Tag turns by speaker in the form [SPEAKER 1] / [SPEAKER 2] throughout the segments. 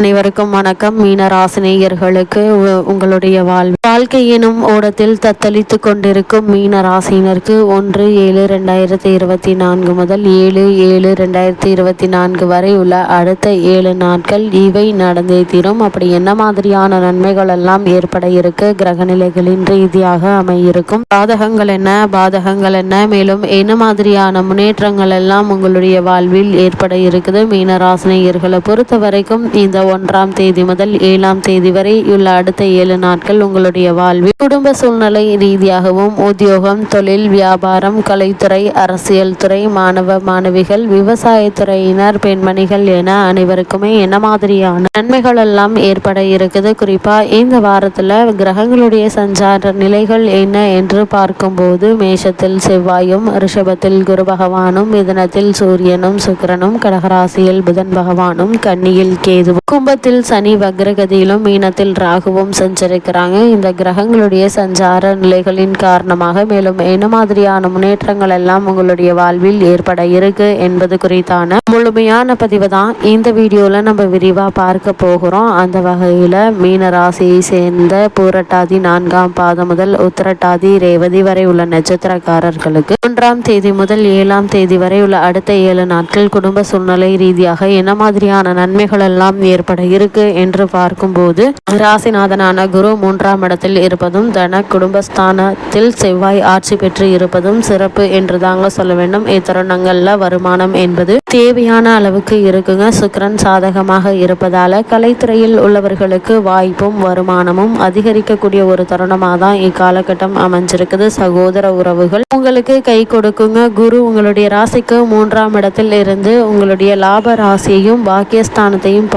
[SPEAKER 1] அனைவருக்கும் வணக்கம். மீனராசினியர்களுக்கு உங்களுடைய வாழ்வு வாழ்க்கை எனும் ஓடத்தில் தத்தளித்து கொண்டிருக்கும் மீன ராசினருக்கு ஒன்று ஏழு ரெண்டாயிரத்தி இருபத்தி நான்கு முதல் ஏழு ஏழு ரெண்டாயிரத்தி இருபத்தி நான்கு வரை உள்ள அடுத்த ஏழு நாட்கள் இவை நடந்தே தீரும். அப்படி என்ன மாதிரியான நன்மைகள் எல்லாம் ஏற்பட இருக்கு? கிரகநிலைகளின் ரீதியாக அமையிருக்கும். பாதகங்கள் என்ன? பாதகங்கள் என்ன? மேலும் என்ன மாதிரியான முன்னேற்றங்கள் எல்லாம் உங்களுடைய வாழ்வில் ஏற்பட இருக்குது? மீன ராசினியர்களை பொறுத்த வரைக்கும் இந்த ஒன்றாம் தேதி முதல் ஏழாம் தேதி வரை உள்ள அடுத்த ஏழு நாட்கள் உங்களுடைய வாழ்வில் குடும்ப சூழ்நிலை ரீதியாகவும் உத்தியோகம் தொழில் வியாபாரம் கலைத்துறை அரசியல் துறை மாணவ மாணவிகள் விவசாயத்துறையினர் பெண்மணிகள் என அனைவருக்குமே என்ன மாதிரியான நன்மைகள் எல்லாம் ஏற்பட இருக்குது. குறிப்பா இந்த வாரத்துல கிரகங்களுடைய சஞ்சார நிலைகள் என்ன என்று பார்க்கும்போது மேஷத்தில் செவ்வாயும் ரிஷபத்தில் குரு பகவானும் மிதனத்தில் சூரியனும் சுக்கிரனும் கடகராசியில் புதன் பகவானும் கன்னியில் கேதுவும் கும்பத்தில் சனி வக்ரகதியிலும் மீனத்தில் ராகுவும் சஞ்சரிக்கிறாங்க. இந்த கிரகங்களுடைய சஞ்சார நிலைகளின் காரணமாக மேலும் என்ன மாதிரியான முன்னேற்றங்கள் எல்லாம் உங்களுடைய வாழ்வில் ஏற்பட இருக்கு என்பது குறித்தான முழுமையான பதிவு தான் இந்த வீடியோல நம்ம விரிவா பார்க்க போகிறோம். அந்த வகையில மீன ராசியை சேர்ந்த பூரட்டாதி நான்காம் பாதம் முதல் உத்திரட்டாதி ரேவதி வரை உள்ள நட்சத்திரக்காரர்களுக்கு ஒன்றாம் தேதி முதல் ஏழாம் தேதி வரை உள்ள அடுத்த ஏழு நாட்கள் குடும்ப சூழ்நிலை ரீதியாக என்ன மாதிரியான நன்மைகள் எல்லாம் ஏற்பட இருக்கு என்று பார்க்கும்போது ராசிநாதனான குரு மூன்றாம் இடத்தில் இருப்பதும் தன குடும்பஸ்தானத்தில் செவ்வாய் ஆட்சி பெற்று இருப்பதும் சிறப்பு என்று தாங்க சொல்ல வேண்டும். இத்தருணங்கள்ல வருமானம் என்பது தேவையான அளவுக்கு இருக்குங்க. சுக்கரன் சாதகமாக இருப்பதால கலைத்துறையில் உள்ளவர்களுக்கு வாய்ப்பும் வருமானமும் அதிகரிக்கக்கூடிய ஒரு தருணமாக தான் இக்காலகட்டம் அமைஞ்சிருக்குது. சகோதர உறவுகள் உங்களுக்கு கை கொடுக்குங்க. குரு உங்களுடைய ராசிக்கு மூன்றாம் இடத்தில் இருந்து உங்களுடைய லாப ராசியையும் பாக்கியஸ்தானத்தையும்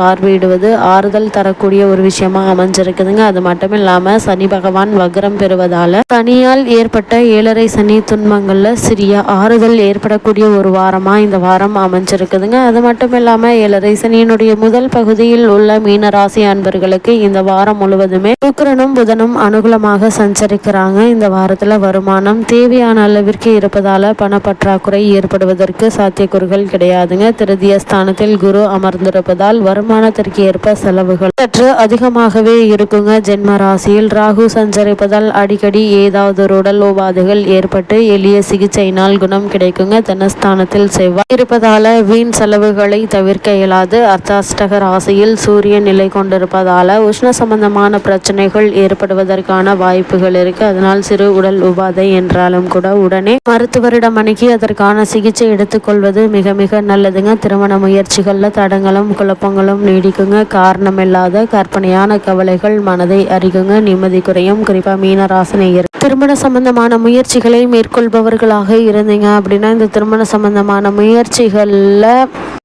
[SPEAKER 1] பார்வையிடுவது ஆறுதல் தரக்கூடிய ஒரு விஷயமா அமைஞ்சிருக்குதுங்க. அது மட்டும் இல்லாம சனி பகவான் வக்ரம் பெறுவதால சனியால் ஏற்பட்ட ஏழரை சனி துன்பங்கள்ல சிறிய ஆறுதல் ஏற்படக்கூடிய ஒரு வாரமா இந்த வாரம் அமைஞ்சிருக்குதுங்க. அது மட்டும் இல்லாம ஏழரை சனியினுடைய முதல் பகுதியில் உள்ள மீனராசி அன்பர்களுக்கு இந்த வாரம் முழுவதுமே சுக்கரனும் புதனும் அனுகூலமாக சஞ்சரிக்கிறாங்க. இந்த வாரத்துல வருமானம் தேவையான அளவிற்கு இருப்பதால பணப்பற்றாக்குறை ஏற்படுவதற்கு சாத்தியக்கூறுகள் கிடையாதுங்க. திருதிய ஸ்தானத்தில் குரு அமர்ந்திருப்பதால் வருமானத்திற்கு ஏற்ப செலவுகள் சற்று அதிகமாகவே இருக்குங்க. ஜென்ம ராசியில் ராகு சஞ்சரிப்பதால் அடிக்கடி ஏதாவது ஒரு உடல் உபாதைகள் ஏற்பட்டு எளிய சிகிச்சையினால் குணம் கிடைக்குங்க. தனஸ்தானத்தில் செவ்வாய் இருப்பதால வீண் செலவுகளை தவிர்க்க இயலாது. அர்த்தாஷ்டக ராசியில் சூரியன் நிலை கொண்டிருப்பதால உஷ்ண சம்பந்தமான பிரச்சனைகள் ஏற்படுவதற்கான வாய்ப்புகள் இருக்கு. அதனால் சிறு உடல் உபாதை என்றாலும் கூட உடனே மருத்துவரிடம் அணுகி அதற்கான சிகிச்சை எடுத்துக்கொள்வது மிக மிக நல்லதுங்க. திருமண முயற்சிகள்ல தடங்களும் குழப்பங்களும் நீடி நீடிக்குங்க காரணமில்லாத கற்பனையான கவலைகள் மனதை அறிகுங்க நிம்மதி குறையும். குறிப்பா மீனராசினியர் திருமண சம்பந்தமான முயற்சிகளை மேற்கொள்பவர்களாக இருந்தீங்க அப்படின்னா இந்த திருமண சம்பந்தமான முயற்சிகளில்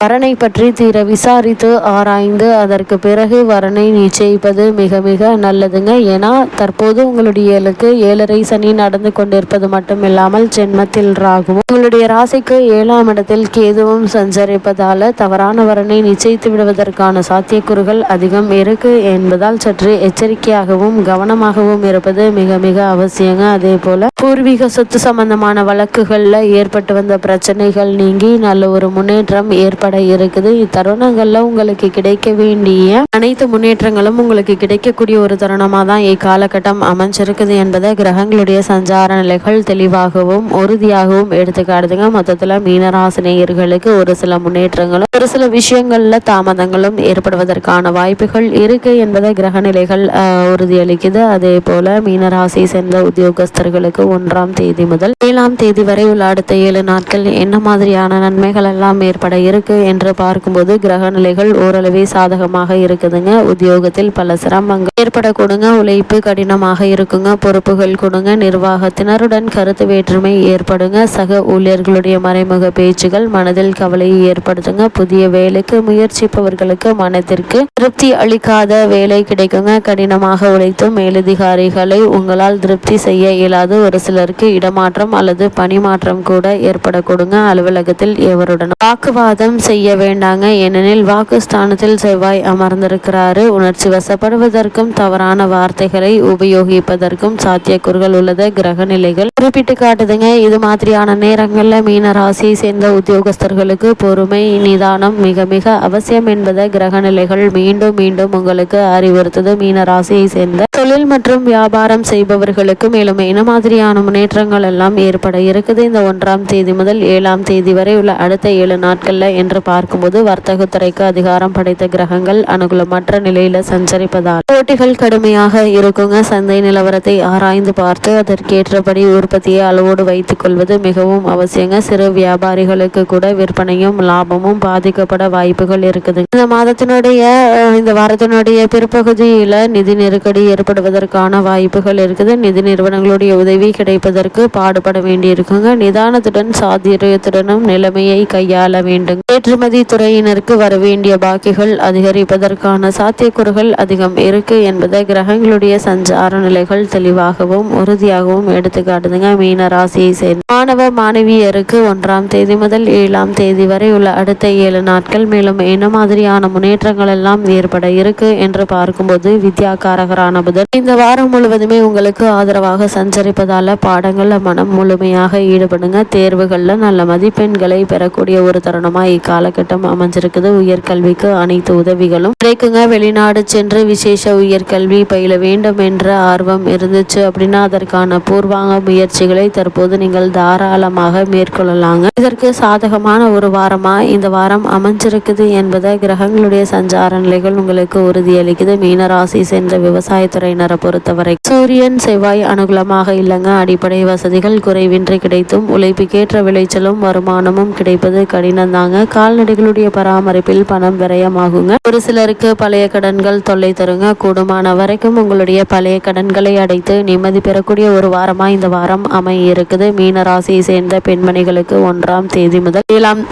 [SPEAKER 1] வரனை பற்றி தீர விசாரித்து ஆராய்ந்து அதற்கு பிறகு வரனை நிச்சயிப்பது மிக மிக நல்லதுங்க. ஏன்னா தற்போது உங்களுடைய ஏழரை சனி நடந்து கொண்டிருப்பது மட்டும் இல்லாமல் ஜென்மத்தில் ராகுவும் உங்களுடைய ராசிக்கு ஏழாம் இடத்தில் கேதுவும் சஞ்சரிப்பதால தவறான வரனை நிச்சயித்து விடுவதற்கான சாத்தியக்கூறுகள் அதிகம் இருக்கு என்பதால் சற்று எச்சரிக்கையாகவும் கவனமாகவும் இருப்பது மிக மிக அவசியங்க. அதே போல பூர்வீக சொத்து சம்பந்தமான வழக்குகள்ல ஏற்பட்டு வந்த பிரச்சனைகள் நீங்கி நல்ல ஒரு முன்னேற்றம் ஏற்பட இருக்குது. இத்தருணங்கள்ல உங்களுக்கு கிடைக்க வேண்டிய அனைத்து முன்னேற்றங்களும் உங்களுக்கு கிடைக்கக்கூடிய ஒரு தருணமா தான் இக்காலகட்டம் அமைஞ்சிருக்குது என்பதை கிரகங்களுடைய சஞ்சார நிலைகள் தெளிவாகவும் உறுதியாகவும் எடுத்துக்காடுதுங்க மொத்தத்துல மீனராசினியர்களுக்கு ஒரு சில முன்னேற்றங்களும் ஒரு சில விஷயங்கள்ல தாமதங்களும் ஏற்படுவதற்கான வாய்ப்புகள் இருக்கு என்பதை கிரக நிலைகள் உறுதியளிக்குது. அதே போல மீனராசி சேர்ந்த உத்தியோகஸ்தர்களுக்கு ஒன்றாம் தேதி முதல் ஏழாம் தேதி வரை உள்ள அடுத்த ஏழு நாட்கள் என்ன மாதிரியான நன்மைகள் எல்லாம் ஏற்பட இருக்கு என்று பார்க்கும்போது கிரகநிலைகள் ஓரளவே சாதகமாக இருக்குதுங்க. உத்தியோகத்தில் பல சிரமங்கள் ஏற்படக்கூடுங்க. உழைப்பு கடினமாக இருக்குங்க. பொறுப்புகள் கொடுங்க. நிர்வாகத்தினருடன் கருத்து வேற்றுமை ஏற்படுங்க. சக ஊழியர்களுடைய மறைமுக பேச்சுகள் மனதில் கவலையை ஏற்படுத்துங்க. புதிய வேலைக்கு முயற்சிப்பவர்களுக்கு மன மனத்திற்கு திருப்தி அளிக்காத வேலை கிடைக்குங்க. கடினமாக உழைத்தும் மேலதிகாரிகளை உங்களால் திருப்தி செய்ய இயலாது. ஒரு சிலருக்கு இடமாற்றம் அல்லது பணிமாற்றம் கூட ஏற்படக்கூடுங்க. அலுவலகத்தில் எவருடன் வாக்குவாதம் செய்ய வேண்டாங்க. ஏனெனில் வாக்குஸ்தானத்தில் செவ்வாய் அமர்ந்திருக்கிறாரு. உணர்ச்சி வசப்படுவதற்கும் தவறான வார்த்தைகளை உபயோகிப்பதற்கும் சாத்தியக்கூறுகள் உள்ளது. கிரக நிலைகள் குறிப்பிட்டு காட்டுதுங்க. இது மாதிரியான நேரங்கள்ல மீன ராசியை சேர்ந்த உத்தியோகஸ்தர்களுக்கு பொறுமை நிதானம் மிக மிக அவசியம் என்பதை கிரக கிரகநிலைகள் மீண்டும் மீண்டும் உங்களுக்கு அறிவுறுத்தது. மீன ராசியை சேர்ந்த தொழில் மற்றும் வியாபாரம் செய்பவர்களுக்கு மேலும் என்ன மாதிரியான முன்னேற்றங்கள் எல்லாம் ஏற்பட இருக்குது? இந்த ஒன்றாம் தேதி முதல் ஏழாம் தேதி வரை உள்ள அடுத்த ஏழு நாட்கள்ல என்று பார்க்கும்போது வர்த்தகத்துறைக்கு அதிகாரம் படைத்த கிரகங்கள் அனுகூலமற்ற நிலையில சஞ்சரிப்பதால் போட்டிகள் கடுமையாக இருக்குங்க. சந்தை நிலவரத்தை ஆராய்ந்து பார்த்து அதற்கேற்றபடி உற்பத்தியை அளவோடு வைத்துக் கொள்வது மிகவும் அவசியங்க. சிறு வியாபாரிகளுக்கு கூட விற்பனையும் லாபமும் பாதிக்கப்பட வாய்ப்புகள் இருக்குது இந்த மாதத்தினுடைய இந்த வாரத்தினுடைய பிற்பகுதியில் நிதி நெருக்கடி ஏற்படுவதற்கான வாய்ப்புகள் இருக்குது. நிதி நிறுவனங்களுடைய உதவி கிடைப்பதற்கு பாடுபட வேண்டியிருக்குங்க. நிதானத்துடன் சாத்தியத்துடனும் நிலைமையை கையாள வேண்டும். ஏற்றுமதி துறையினருக்கு வர வேண்டிய பாக்கிகள் அதிகரிப்பதற்கான சாத்தியக்கூறுகள் அதிகம் இருக்கு என்பதை கிரகங்களுடைய சஞ்சார நிலைகள் தெளிவாகவும் உறுதியாகவும் எடுத்துக்காட்டுதுங்க. மீன ராசியை சேர்ந்த மாணவ மாணவியருக்கு ஒன்றாம் தேதி முதல் ஏழாம் தேதி வரை உள்ள அடுத்த ஏழு நாட்கள். மேலும் என்ன மாதிரியான மாற்றங்கள் எல்லாம் ஏற்பட இருக்கு என்று பார்க்கும்போது வித்யாகாரகரான புதன் இந்த வாரம் முழுவதுமே உங்களுக்கு ஆதரவாக சஞ்சரிப்பதால பாடங்கள்ல மனம் முழுமையாக ஈடுபடுங்க. தேர்வுகள்ல நல்ல மதிப்பெண்களை பெறக்கூடிய ஒரு தருணமா இக்காலகட்டம் அமைஞ்சிருக்குது. உயர்கல்விக்கு அனைத்து உதவிகளும் கிடைக்குங்க. வெளிநாடு சென்று விசேஷ உயர்கல்வி பயில வேண்டும் என்ற ஆர்வம் இருந்துச்சு அப்படின்னா அதற்கான பூர்வாங்க முயற்சிகளை தற்போது நீங்கள் தாராளமாக மேற்கொள்ளலாங்க. இதற்கு சாதகமான ஒரு வாரமா இந்த வாரம் அமைஞ்சிருக்குது என்பதை கிரகங்களுடைய சஞ்சார நிலைகள் உங்களுக்கு உறுதியளிக்குது. மீனராசி சேர்ந்த விவசாயத்துறையினரை பொறுத்தவரை சூரியன் செவ்வாய் அனுகூலமாக இல்லைங்க. அடிப்படை வசதிகள் குறைவின்றி கிடைத்தும் உழைப்புக்கேற்ற விளைச்சலும் வருமானமும் கிடைப்பது கடினம் தாங்க கால்நடைகளுடைய பராமரிப்பில் பணம் விரயமாகுங்க. ஒரு சிலருக்கு பழைய கடன்கள் தொல்லை தருங்க. கூடுமான வரைக்கும் உங்களுடைய பழைய கடன்களை அடைத்து நிம்மதி பெறக்கூடிய ஒரு வாரமா இந்த வாரம் அமைய இருக்குது. மீன ராசியை சேர்ந்த பெண்மணிகளுக்கு ஒன்றாம் தேதி முதல் ஏழாம்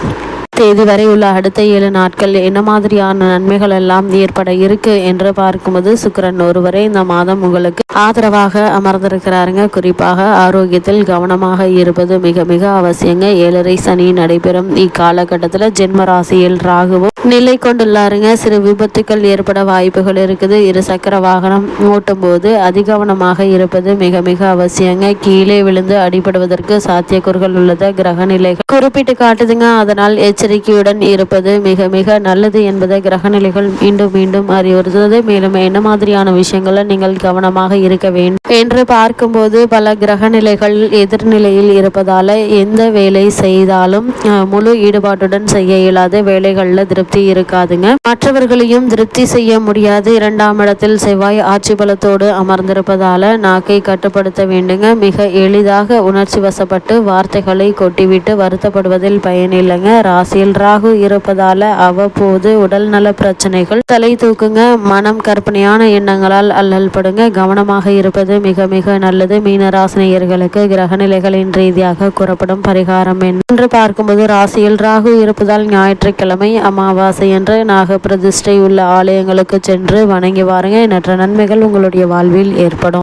[SPEAKER 1] தேதி வரை உள்ள அடுத்த ஏழு நாட்கள் என்ன மாதிரியான நன்மைகள் எல்லாம் ஏற்பட இருக்கு என்று பார்க்கும்போது சுக்கரன் ஒருவரை இந்த மாதம் உங்களுக்கு ஆதரவாக அமர்ந்திருக்கிறாருங்க. குறிப்பாக ஆரோக்கியத்தில் கவனமாக இருப்பது மிக மிக அவசியங்க. ஏழரை சனி நடைபெறும் இக்காலகட்டத்தில் ஜென்ம ராசியில் ராகுவும் நிலை கொண்டுள்ளாருங்க. சிறு விபத்துக்கள் ஏற்பட வாய்ப்புகள் இருக்குது. இரு சக்கர வாகனம் ஓட்டும் போது அதிகவனமாக இருப்பது மிக மிக அவசியங்க. கீழே விழுந்து அடிபடுவதற்கு சாத்தியக்கூறுகள் உள்ளது. கிரக நிலைகள் குறிப்பிட்டு காட்டுதுங்க. அதனால் எச்ச எச்சரிக்கையுடன் இருப்பது மிக மிக நல்லது என்பதை கிரகநிலைகள் மீண்டும் மீண்டும் அறிவுறுத்தது மேலும் என்ன மாதிரியான விஷயங்களை நீங்கள் கவனமாக இருக்க வேண்டும் என்று பார்க்கும்போது பல கிரகநிலைகள் எதிர்நிலையில் இருப்பதால எந்த வேலை செய்தாலும் முழு ஈடுபாட்டுடன் செய்ய இயலாத. வேலைகளில் திருப்தி இருக்காதுங்க. மற்றவர்களையும் திருப்தி செய்ய முடியாது. இரண்டாம் இடத்தில் செவ்வாய் ஆட்சி பலத்தோடு அமர்ந்திருப்பதால நாக்கை கட்டுப்படுத்த வேண்டுங்க. மிக எளிதாக உணர்ச்சி வசப்பட்டு வார்த்தைகளை கொட்டிவிட்டு வருத்தப்படுவதில் பயனில்லைங்க. ராசி ராசியில் ராகு இருப்பதால அவ்வப்போது உடல் நல பிரச்சனைகள். தலை தூக்குங்க மனம் கற்பனையான எண்ணங்களால் அல்லல் படுங்க. கவனமாக இருப்பது மிக மிக நல்லது. மீனராசினியர்களுக்கு கிரகநிலைகளின் ரீதியாக கூறப்படும் பரிகாரம் என்று பார்க்கும்போது ராசியில் ராகு இருப்பதால் ஞாயிற்றுக்கிழமை அமாவாசை என்று நாக பிரதிஷ்டை உள்ள ஆலயங்களுக்கு சென்று வணங்கி வாருங்க. எண்ணற்ற நன்மைகள் உங்களுடைய வாழ்வில் ஏற்படும்.